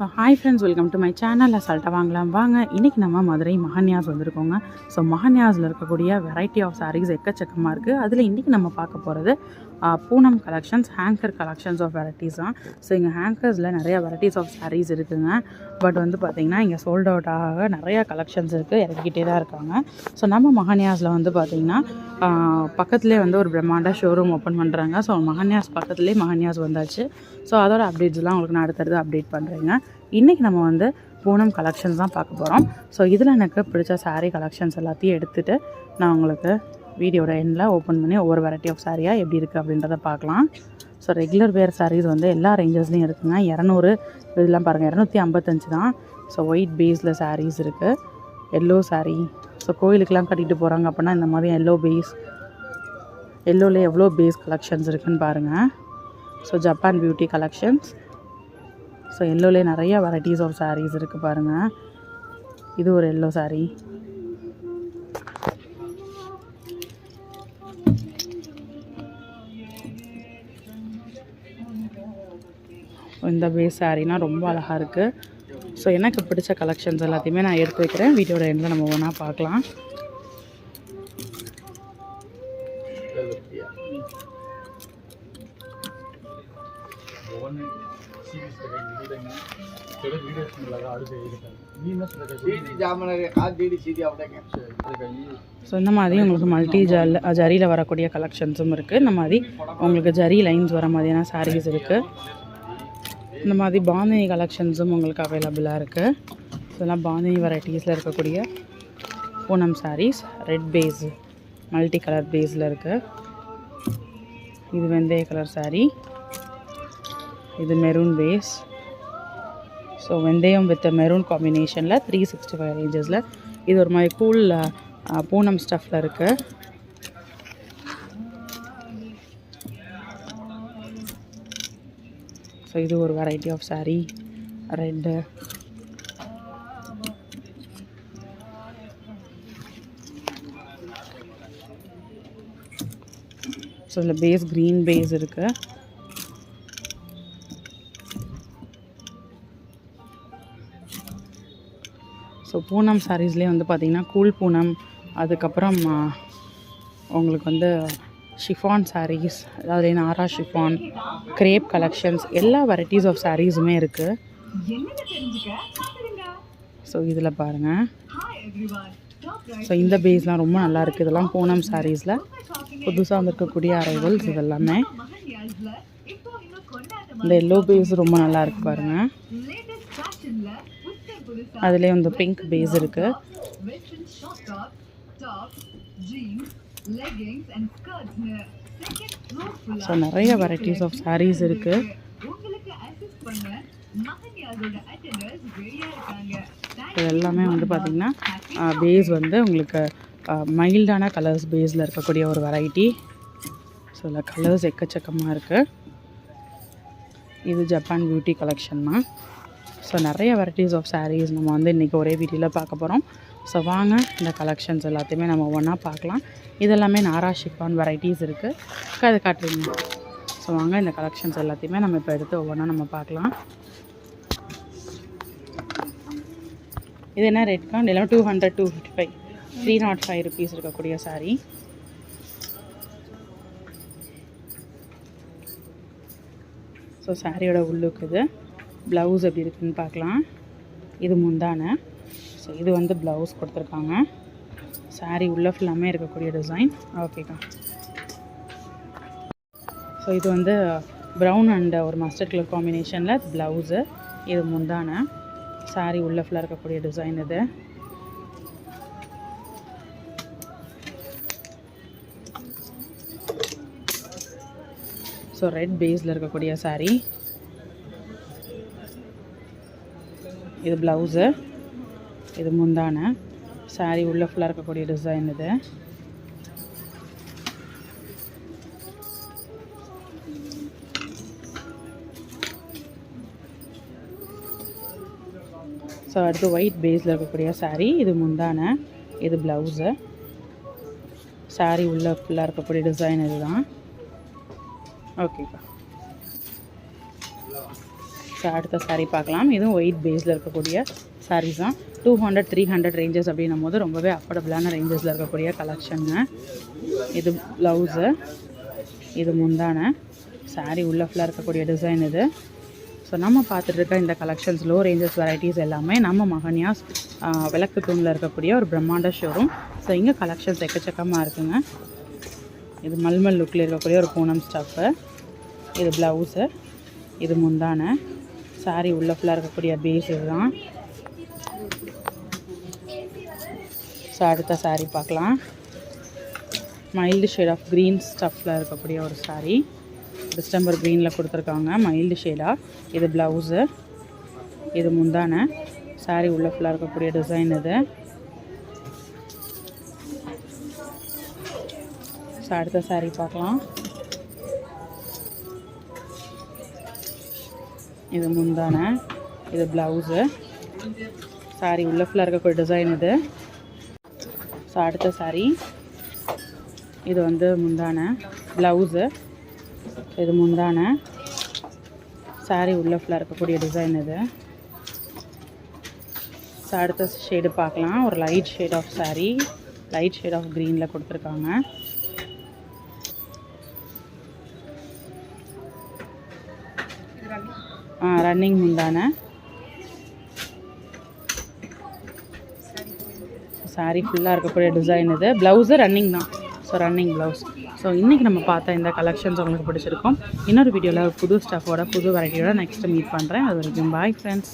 Hi friends welcome to my channel அசால்ட்டாக வாங்கலாம். வாங்க. இன்றைக்கி நம்ம மதுரை மகன்யாஸ் வந்திருக்கோங்க. ஸோ மகன்யாஸில் இருக்கக்கூடிய வெரைட்டி ஆஃப் சாரீஸ் எக்கச்சக்கமாக இருக்குது அதில் இன்றைக்கி நம்ம பார்க்க போகிறது Poonam collections hanger collections of varieties தான் ஸோ இங்கே ஹேங்கர்ஸில் நிறைய வெரைட்டிஸ் ஆஃப் சாரீஸ் இருக்குங்க. பட் வந்து பார்த்திங்கன்னா இங்கே சோல்ட் அவுட் ஆக நிறைய கலெக்ஷன்ஸ் இருக்குது இறக்கிட்டே தான் இருக்காங்க. ஸோ நம்ம மகன்யாஸில் வந்து பார்த்திங்கன்னா பக்கத்துலேயே வந்து ஒரு பிரம்மாண்ட ஷோரூம் ஓப்பன் பண்ணுறாங்க ஸோ மகன்யாஸ் பக்கத்துலேயே மகன்யாஸ் வந்தாச்சு. ஸோ அதோட அப்டேட்ஸ்லாம் உங்களுக்கு நான் அடுத்தடுத்து அப்டேட் பண்ணுறேங்க இன்றைக்கி நம்ம வந்து பூனம் கலெக்ஷன்ஸ் தான் பார்க்க போகிறோம் ஸோ இதில் எனக்கு பிடிச்ச சாரீ கலெக்ஷன்ஸ் எல்லாத்தையும் எடுத்துகிட்டு நான் உங்களுக்கு வீடியோட எண்டில் ஓப்பன் பண்ணி ஒவ்வொரு வெரைட்டி ஆஃப் சாரியாக எப்படி இருக்குது அப்படின்றத பார்க்கலாம். ஸோ ரெகுலர் வேர் சாரீஸ் வந்து எல்லா ரேஞ்சஸ்லேயும் இருக்குதுங்க இரநூறு இதெல்லாம் பாருங்கள் இரநூத்தி ஐம்பத்தஞ்சு தான். ஸோ ஒயிட் பேஸில் சாரீஸ் இருக்குது எல்லோ சாரீ ஸோ கோயிலுக்கெலாம் கட்டிட்டு போகிறாங்க அப்படின்னா இந்த மாதிரி எல்லோ பேஸ் எல்லோவில் எவ்வளோ பேஸ் கலெக்ஷன்ஸ் இருக்குன்னு பாருங்கள் so Japan beauty collections so எல்லோலே நிறைய வெரைட்டிஸ் ஆஃப் சாரீஸ் இருக்குது பாருங்கள் இது ஒரு எல்லோ சாரீ இந்த பேஸ் சாரீனா ரொம்ப அழகாக இருக்குது ஸோ எனக்கு பிடிச்ச கலெக்ஷன்ஸ் எல்லாத்தையுமே நான் எடுத்து வைக்கிறேன். வீடியோட எண்டில் நம்ம ஒன்றா பார்க்கலாம். ஸோ இந்த மாதிரி உங்களுக்கு மல்டி ஜல் ஜரியில் வரக்கூடிய கலெக்ஷன்ஸும் இருக்குது இந்த மாதிரி உங்களுக்கு ஜரி லைன்ஸ் வர மாதிரியான சாரீஸ் இருக்குது இந்த மாதிரி பாந்தினி கலெக்ஷன்ஸும் உங்களுக்கு அவைலபிளாக இருக்குது இதெல்லாம் பாந்தினி வெரைட்டிஸில் இருக்கக்கூடிய Poonam sarees red base multi colour பேஸில் இருக்குது இது வெந்தய கலர் சாரீ இது மெரூன் பேஸ் ஸோ வெந்தயம் வித் மெரூன் காம்பினேஷனில் த்ரீ சிக்ஸ்டி ஃபைவ் ரேஞ்சஸில் இது ஒரு மாதிரி கூல் பூனம் ஸ்டஃப்பில் இருக்குது ஸோ இது ஒரு variety of saree red so இதில் பேஸ் க்ரீன் பேஸ் இருக்குது ஸோ பூனம் சாரீஸ்லேயே வந்து பார்த்திங்கன்னா கூல் பூனம் அதுக்கப்புறம் உங்களுக்கு வந்து ஷிஃபான் சாரீஸ் அதாவது நாரா ஷிஃபான் கிரேப் கலெக்ஷன்ஸ் எல்லா வெரைட்டிஸ் ஆஃப் சாரீஸுமே இருக்குது ஸோ இதில் பாருங்கள் ஸோ இந்த பேஸ்லாம் ரொம்ப நல்லா இருக்குது இதெல்லாம் பூனம் சாரீஸில் புதுசாக வந்திருக்கக்கூடிய அரைவல்ஸ் இதெல்லாமே. இந்த எல்லோ பேஸ் ரொம்ப நல்லா இருக்கு பாருங்கள் அதுலேயே வந்து பிங்க் பேஸ் இருக்குது ஸோ நிறைய வெரைட்டிஸ் ஆஃப் sarees இருக்குது இது எல்லாமே வந்து பார்த்திங்கன்னா பேஸ் வந்து உங்களுக்கு மைல்டான கலர்ஸ் பேஸில் இருக்கக்கூடிய ஒரு வெரைட்டி ஸோ இதில் கலர்ஸ் எக்கச்சக்கமாக இருக்குது இது ஜப்பான் பியூட்டி கலெக்ஷன் தான். ஸோ நிறைய வெரைட்டிஸ் ஆஃப் sarees நம்ம வந்து இன்றைக்கி ஒரே வீடியோவில் பார்க்க போகிறோம் ஸோ வாங்க இந்த கலெக்ஷன்ஸ் எல்லாத்தையுமே நம்ம ஒன்றா பார்க்கலாம். இதெல்லாமே நாரா ஷிஃபான் வெரைட்டிஸ் இருக்குது அது காட்டுறீங்க ஸோ வாங்க இந்த கலெக்ஷன்ஸ் எல்லாத்தையுமே நம்ம இப்போ எடுத்து ஒவ்வொன்றா நம்ம பார்க்கலாம். இது என்ன ரேட் கார்டு எல்லாம் two hundred two fifty five three nought five rupees இருக்கக்கூடிய saree. ஸோ சாரியோட உள்ளுக்கு இது. ப்ளவுஸ் எப்படி இருக்குதுன்னு பார்க்கலாம். இது முந்தான. ஸோ இது வந்து ப்ளவுஸ் கொடுத்துருக்காங்க. சாரீ உள்ள ஃபுல்லாமே இருக்கக்கூடிய டிசைன் ஓகேக்கா ஸோ இது வந்து ப்ரௌன் அண்ட் ஒரு மஸ்டர்ட் கலர் காம்பினேஷனில் ப்ளவுஸு இது முந்தான. சாரீ உள்ள ஃபுல்லாக இருக்கக்கூடிய டிசைன் இது. ஸோ ரெட் பேஸில் இருக்கக்கூடிய சாரீ இது ப்ளவுஸு இது முந்தான. சாரீ உள்ள ஃபுல்லாக இருக்கக்கூடிய டிசைன் இது. ஸோ அடுத்து ஒயிட் பேஸில் இருக்கக்கூடிய saree இது முந்தான. இது ப்ளவுஸு saree உள்ள ஃபுல்லாக இருக்கக்கூடிய டிசைன் இதுதான். ஓகேக்கா ஸோ அடுத்த saree பார்க்கலாம். இதுவும் ஒயிட் பேஸில் இருக்கக்கூடிய சாரீஸ் தான். Two hundred three hundred ranges அப்படின்னும் போது ரொம்பவே அஃபோர்டபுளான ரேஞ்சஸில் இருக்கக்கூடிய கலெக்ஷனுங்க இது ப்ளவுஸு இது முந்தான. சாரீ உள்ள ஃபுல்லாக இருக்கக்கூடிய டிசைன் இது. ஸோ நம்ம பார்த்துட்டு இருக்க இந்த கலெக்ஷன்ஸ் லோ ரேஞ்சஸ் வெரைட்டிஸ் எல்லாமே நம்ம மகனியாஸ் விளக்கு தூணில் இருக்கக்கூடிய ஒரு பிரம்மாண்ட ஷோரூம் ஸோ இங்கே கலெக்ஷன்ஸ் எக்கச்சக்கமாக இருக்குங்க. இது மல்மல் லுக்கில் இருக்கக்கூடிய ஒரு பூனம் ஸ்டஃப்பு இது ப்ளவுஸு இது முந்தான. சாரீ உள்ள ஃபுல்லாக இருக்கக்கூடிய பேஸ் இதுதான். ஸோ அடுத்த சாரீ பார்க்கலாம். மைல்டு ஷேட் ஆஃப் க்ரீன் ஸ்டஃப்பில் இருக்கக்கூடிய ஒரு சாரீ டிஸ்டம்பர் க்ரீனில் கொடுத்துருக்காங்க. மைல்டு ஷேடாக இது ப்ளவுஸு இது முந்தான. சாரீ உள்ள ஃபுல்லாக இருக்கக்கூடிய டிசைன் இது. ஸோ அடுத்த சாரீ பார்க்கலாம். இது முந்தான. இது ப்ளவுஸு சாரி உள்ள ஃபுல்லாக இருக்கக்கூடிய டிசைன் இது. ஸோ அடுத்த சாரி இது வந்து முந்தான ப்ளவுஸு இது முந்தான. சாரி உள்ள ஃபுல்லாக இருக்கக்கூடிய டிசைன் இது. ஸோ அடுத்த ஷேடு பார்க்கலாம். ஒரு light shade of sari light shade of க்ரீனில் கொடுத்துருக்காங்க. ரன்னிங் முந்தான. சாரீ ஃபுல்லாக இருக்கக்கூடிய டிசைன் இது. ப்ளவுஸு ரன்னிங் தான். ஸோ ரன்னிங் ப்ளவுஸ் ஸோ இன்றைக்கி நம்ம பார்த்த இந்த கலெக்ஷன்ஸ் உங்களுக்கு பிடிச்சிருக்கும். இன்னொரு வீடியோவில் புது ஸ்டஃபோட புது வெரைட்டியோட நெக்ஸ்ட்டு மீட் பண்ணுறேன் அது வரைக்கும் பாய் ஃப்ரெண்ட்ஸ்